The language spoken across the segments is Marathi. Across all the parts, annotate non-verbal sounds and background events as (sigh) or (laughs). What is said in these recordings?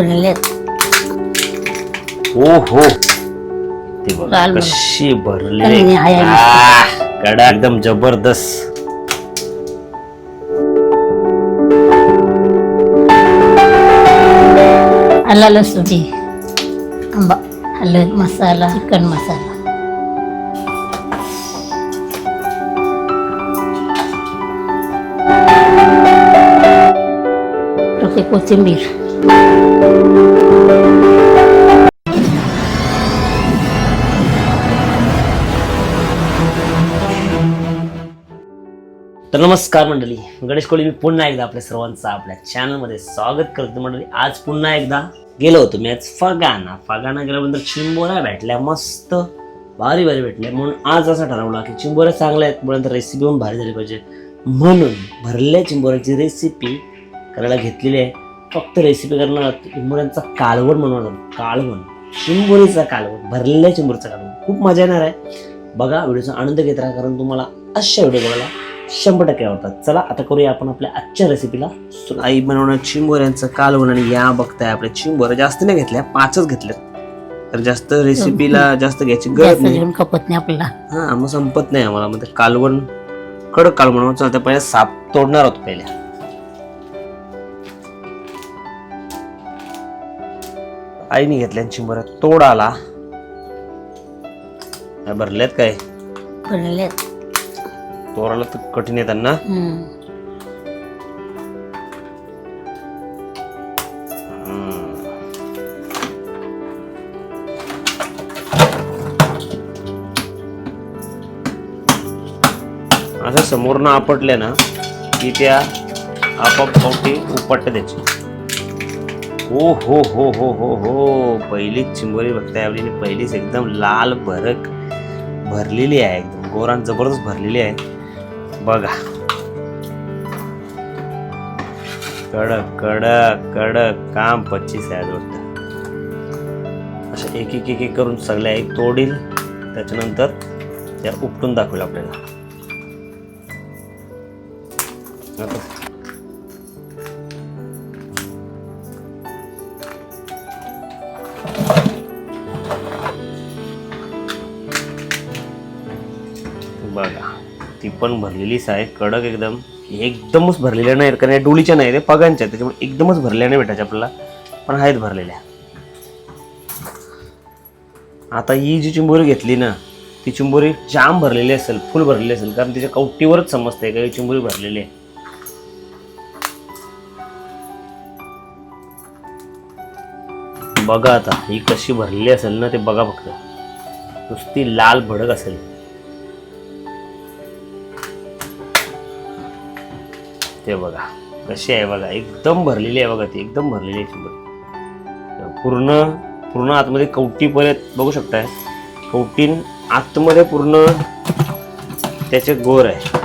बनलेत ओ हो. ते बघ लाल बघ. कशी भरले. आहे आहे कडा एकदम जबरदस्त. आला लसूची आंबा. हळद मसाला चिकन मसाला. ओके कोथिंबीर. तर नमस्कार मंडळी गणेश कोळी मी पुन्हा एकदा आपल्या सर्वांचं आपल्या चॅनलमध्ये स्वागत करतो मंडळी. आज पुन्हा एकदा गेलो होतो मी आज फगाना फगाना गेल्यानंतर चिंबोऱ्या भेटल्या मस्त. भारी भारी भेटल्या म्हणून आज असं ठरवलं की चिंबोऱ्या चांगल्या आहेत म्हणून रेसिपी पण भारी झाली पाहिजे. म्हणून भरल्या चिंबोऱ्याची रेसिपी करायला घेतलेली आहे. फक्त रेसिपी करणार चिंबोऱ्यांचा कालवण म्हणून कालवण. चिंबोरीचा कालवण. भरलेल्या चिंबोरीचा कालवण. खूप मजा येणार आहे. बघा व्हिडिओचा आनंद घेत राहा कारण तुम्हाला अशा व्हिडिओ बघायला शंभर टक्के आवडतात. चला आता करूया आपण आपल्या आजच्या रेसिपीला. आई बनवणार चिंबोऱ्यांचं कालवण आणि या बघताय आपल्या चिंबोऱ्या जास्त नाही घेतल्या पाचच घेतल्या तर जास्त रेसिपीला (laughs) जास्त घ्यायची गरज जास्त नाही. खपत नाही आपल्याला. हा मग संपत नाही आम्हाला. मग ते कालवण कडक कालवण चालतं पहिले साप तोडणार होतो पहिल्या. आईने घेतल्या चिंबोऱ्या. तोड आला काय भरल्यात काय? बनलेत तोडायला तर कठीण आहे त्यांना. हम्म. असं समोरनं आपटल्या ना की त्या आपाप पावटी उपटत त्याची. हो हो हो हो हो हो. पहिलीच चिंबोरी बघताय आपली आणि पहिलीच एकदम लाल भरक भरलेली आहे. एकदम गोरान जबरदस्त भरलेली आहे. बघा. कडक कडक कडक काम पच्चीस आहे वाटतं. अशा एक एक एक एक करून सगळ्या एक तोडील त्याच्यानंतर त्या उपटून दाखवेल आपल्याला. बघा. ती पण भरलेलीच आहे. कडक एकदम. एकदमच भरलेल्या नाही कारण या डोलीच्या नाही ते पगांच्या त्याच्यामुळे एकदमच भरल्या नाही भेटायच्या आपल्याला. पण आहेत भरलेल्या. आता ही जी चिंबोरी घेतली ना ती चिंबोरी जाम भरलेली असेल फुल भरलेली असेल. कारण तिच्या कवटीवरच समजते का ही चिंबोरी भरलेली आहे. बघा आता ही कशी भरलेली असेल ना ते बघा फक्त. नुसती लाल भडक असेल. ते बघा कशी आहे बघा एकदम भरलेली आहे बघा ती एकदम भरलेली आहे पूर्ण पूर्ण आतमध्ये कवटीपर्यंत बघू शकताय. कवटीन आतमध्ये पूर्ण त्याचे गोर आहे.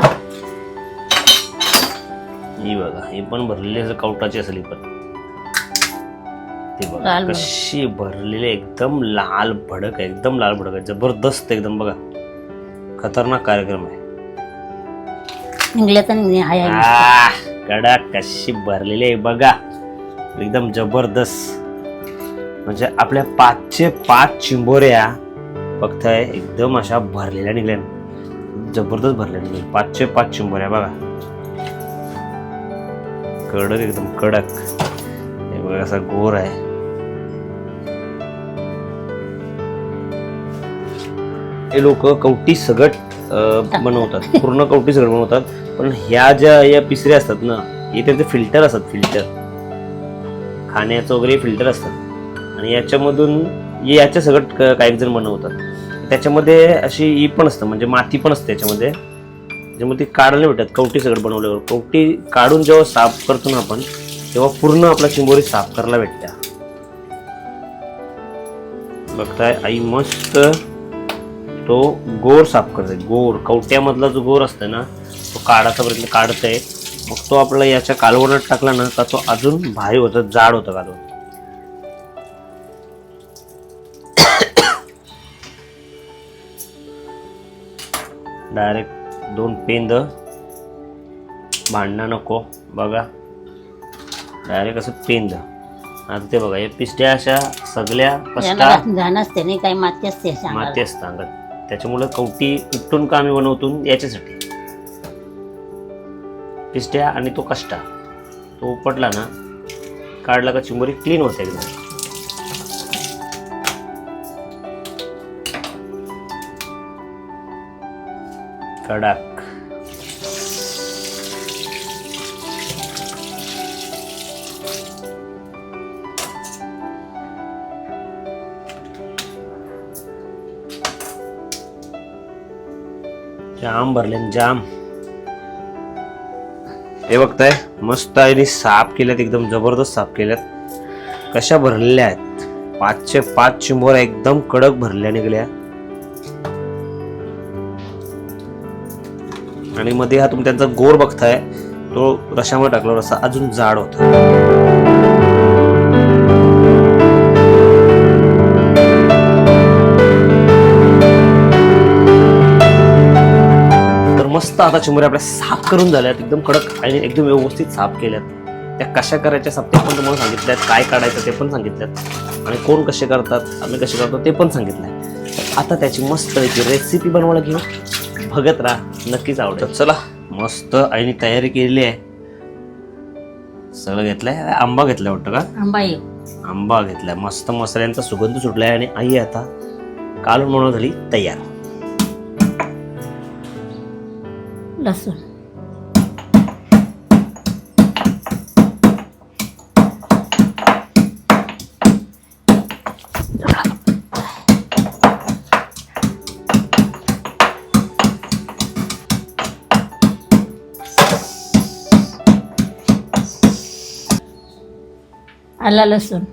ही बघा ही पण भरलेली असेल कवटाची असेल पण. ती बघा. कशी भरलेली एकदम लाल भडक आहे एकदम लाल भडक आहे जबरदस्त एकदम बघा. खतरनाक कार्यक्रम आहे. निघल्याचा तर निघले हाय. आह, कडक कशी भरलेली आहे बघा. एकदम जबरदस्त. म्हणजे आपल्या पाचशे पाच चिंबोऱ्या फक्त एकदम अशा भरलेल्या निघल्या. जबरदस्त भरलेल्या निघल्या. पाचशे पाच चिंबोऱ्या बघा. कडक एकदम कडक. हे बघा असा गोर आहे. हे लोक कवटी सगट बनवतात. पूर्ण कवटी सगळं बनवतात पण ह्या ज्या या पिसऱ्या असतात ना हे त्यांचे फिल्टर असतात फिल्टर. खाण्याचं वगैरे फिल्टर असतात. आणि याच्यामधून याच्या सगळं काही जण बनवतात. त्याच्यामध्ये अशी ही पण असतं म्हणजे माती पण असते त्याच्यामध्ये त्याच्यामध्ये ती काढायला भेटतात. कवटी सगळं बनवल्यावर. कवटी काढून जेव्हा साफ करतो ना आपण तेव्हा पूर्ण आपला चिंबोरी साफ करायला भेटत्या. बघताय आई मस्त तो गोर साफ करते गोर कवट्यामधला जो गोर असतो ना तो काढाचा प्रयत्न काढत आहे मग तो आपला याच्या कालवणात टाकला ना का तो अजून भारी होतं जाड होतं कालवण डायरेक्ट दोन पेंद. भांडणं नको बघा. डायरेक्ट असं पेंद. आता ते बघा हे पिस्ट्या अशा सगळ्या कष्टा याला घाण असते नाही काही माती असते. माती असतं अंगात त्याच्यामुळं कवटी उपटून का आम्ही बनवतो याच्यासाठी? पिस्ट्या आणि तो कष्टा तो उपटला ना काढला का चिंबोरी क्लीन होते एकदम. कडक. जाम भरले जाम. हे बघताय मस्त आहे साफ केल्यात एकदम जबरदस्त साफ केल्यात. कशा भरलेल्या आहेत? पाचशे पाच चिंबोऱ्या एकदम कडक भरल्या निघल्या. आणि मध्ये हा तुम्ही त्यांचा गोर बघताय तो रशामुळे टाकला रसा अजून जाड होता. मस्त आता चिमुऱ्या आपल्या साफ करून झाल्यात एकदम कडक आणि एकदम व्यवस्थित साफ केल्यात. त्या कशा करायच्या साफ ते पण तुम्हाला सांगितल्यात काय काढायचं ते पण सांगितल्यात. आणि कोण कसे करतात आम्ही कसे करतो ते पण सांगितलंय. तर आता त्याची मस्त रेसिपी बनवायला घेऊ. बघत राहा नक्कीच आवडेल. चला. मस्त आईने तयारी केलेली आहे. सगळं घेतलंय? आंबा घेतलाय वाटतं का? आंबा आहे आंबा घेतलाय. मस्त मसाल्यांचा सुगंध सुटलाय आणि आई आता कालून म्हणून झाली तयार. लसूण आला लसूण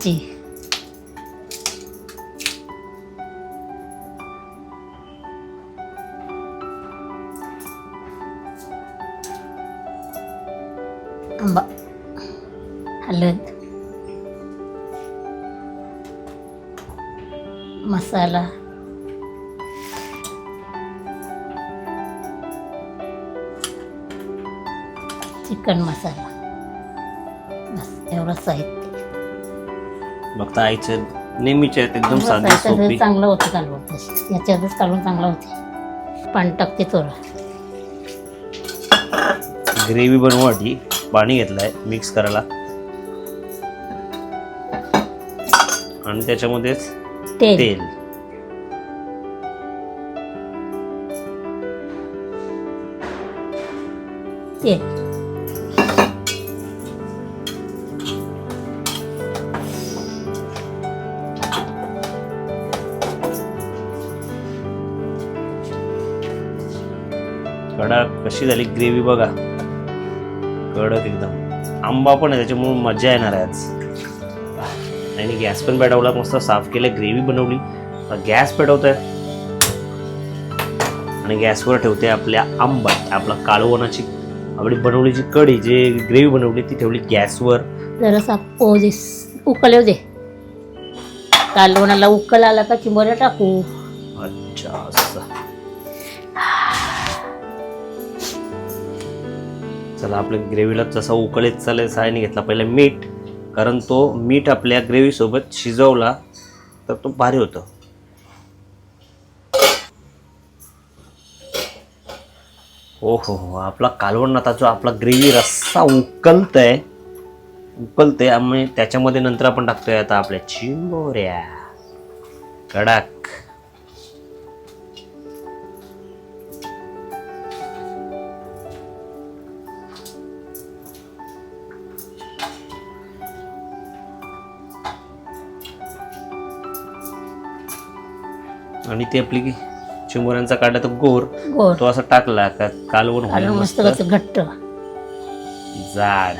जी चिकन मसाला. बस एवढं साहित्य. बघता आईचं नेहमीचे आहेत एकदम साधी सोपी. चांगलं होतं कालवण तशी. याच्यातच कालवण चांगलं होते. पाणी टाकते थोडं. ग्रेव्ही बनवासाठी पाणी घेतलंय मिक्स करायला. आणि त्याच्यामध्येच तेल. तेल. तेल. कडक कशी झाली ग्रेव्ही बघा. कडक एकदम. आंबा पण आहे त्याच्यामुळे मजा येणार आहे आज. आणि गॅस पण पेटवला मस्त साफ केलं ग्रेव्ही बनवली. गॅस पेटवत आहे आणि गॅसवर ठेवते आपल्या आंबट आपला कालवणाची आपली बनवलीची कढी जे ग्रेव्ही बनवली ती ठेवली गॅसवर. जरासा पो दे उकल येऊ दे. कालवणाला उकल आला का चिंबोऱ्या टाकू? अच्छा असं. चला आपल्या ग्रेव्हीला जसा उकळीत चालेल सायने घेतला. पहिला मीठ कारण तो मीठ आपल्या ग्रेव्हीसोबत शिजवला तर तो भारी होतो. हो हो हो आपला कालवण आता जो आपला ग्रेव्ही रस्सा उकलत उकलतय उकलते आम्ही त्याच्यामध्ये नंतर आपण टाकतोय आता आपल्या चिंबोऱ्या. कडक. आणि ती आपली की चिंबोऱ्यांचा काढला तो गोर गोड तो असा टाकला का कालवण मस्त मस्त. कसं घट्ट. जाड.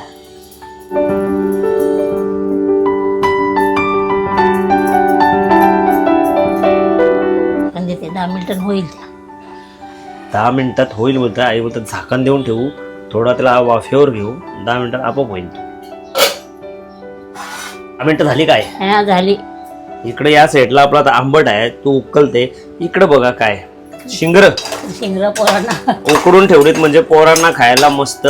दहा मिनिटं होईल दहा मिनिटात होईल बोलता आई बोलतात झाकण देऊन ठेवू थोडा त्याला वाफेवर घेऊ दहा मिनिटात आपोआप होईल दहा मिनिटं झाली काय? हा झाली. इकडे या साईडला आपला आता आंबट आहे तो उकलते इकडे बघा काय शिंगर. शिंगरा पोरांना. उकडून ठेवलीत म्हणजे पोरांना खायला मस्त.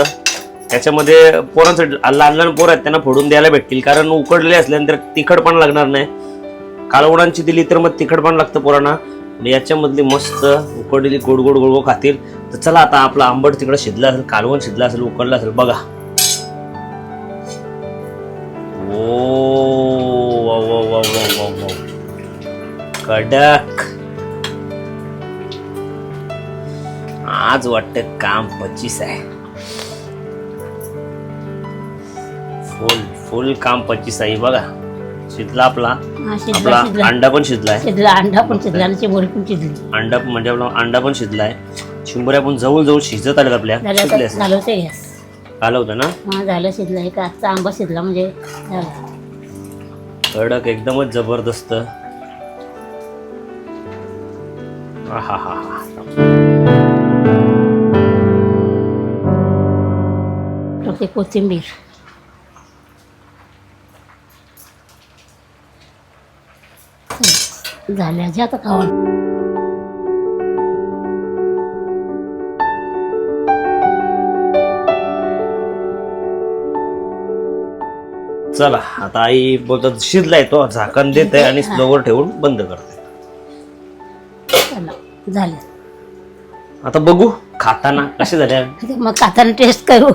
त्याच्यामध्ये पोरांसाठी लहान लहान पोर आहेत त्यांना फोडून द्यायला भेटतील. कारण उकडलेले असल्यानंतर तिखट पण लागणार नाही. कालवडांची दिली तर मग तिखट पण लागतं पोरांना. आणि याच्यामधली मस्त उकडलेली गोड गोड गोड खातील. तर चला आता आपला आंबट तिकडं शिजलं असेल कालवण शिजलं असेल उकडलं असेल बघा. ओ वा वा वा वा. कडक. आज वाटतं काम पच्चीस आहे. फुल फुल काम पच्चीस आहे. बघा शिजला आपला. हा शिजला आपला शिजला. अंडा पण शिजलाय. शिजला अंडा पण शिजला आणि पण शिजली. अंडा पण- म्हणजे आपला अंडा पण शिजलाय. शिंबऱ्या पण जवळ जवळ शिजत आल्यात आपल्या. झालं शिजले आता- असेल. झालं ते गॅस आलं होतं ना? हा झालं शिजलं. एक आजचा आंबा शिजला म्हणजे झालं. कडक एकदमच जबरदस्त. टाकते कोथिंबीर झाल्या आता खावा चला आता आई बोलतात शिजलाय तो झाकण देत आहे. आणि स्लोवर ठेवून बंद करते. झालं. आता बघू खाताना कसे झाले? मग खाताना टेस्ट करू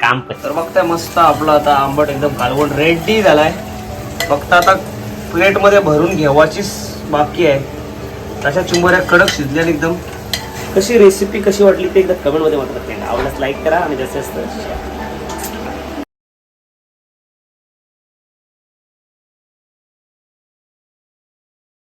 काम कर. तर बघताय मस्त आपलं आता आंबट एकदम कालवण रेडी झालाय. फक्त आता प्लेटमध्ये भरून घेवाचीच बाकी आहे. तशा चिंबोऱ्या कडक शिजल्या एकदम. कशी रेसिपी कशी वाटली ते एकदा कमेंटमध्ये मात्र आवडल्यास लाईक करा आणि जास्तीत जास्त share करा.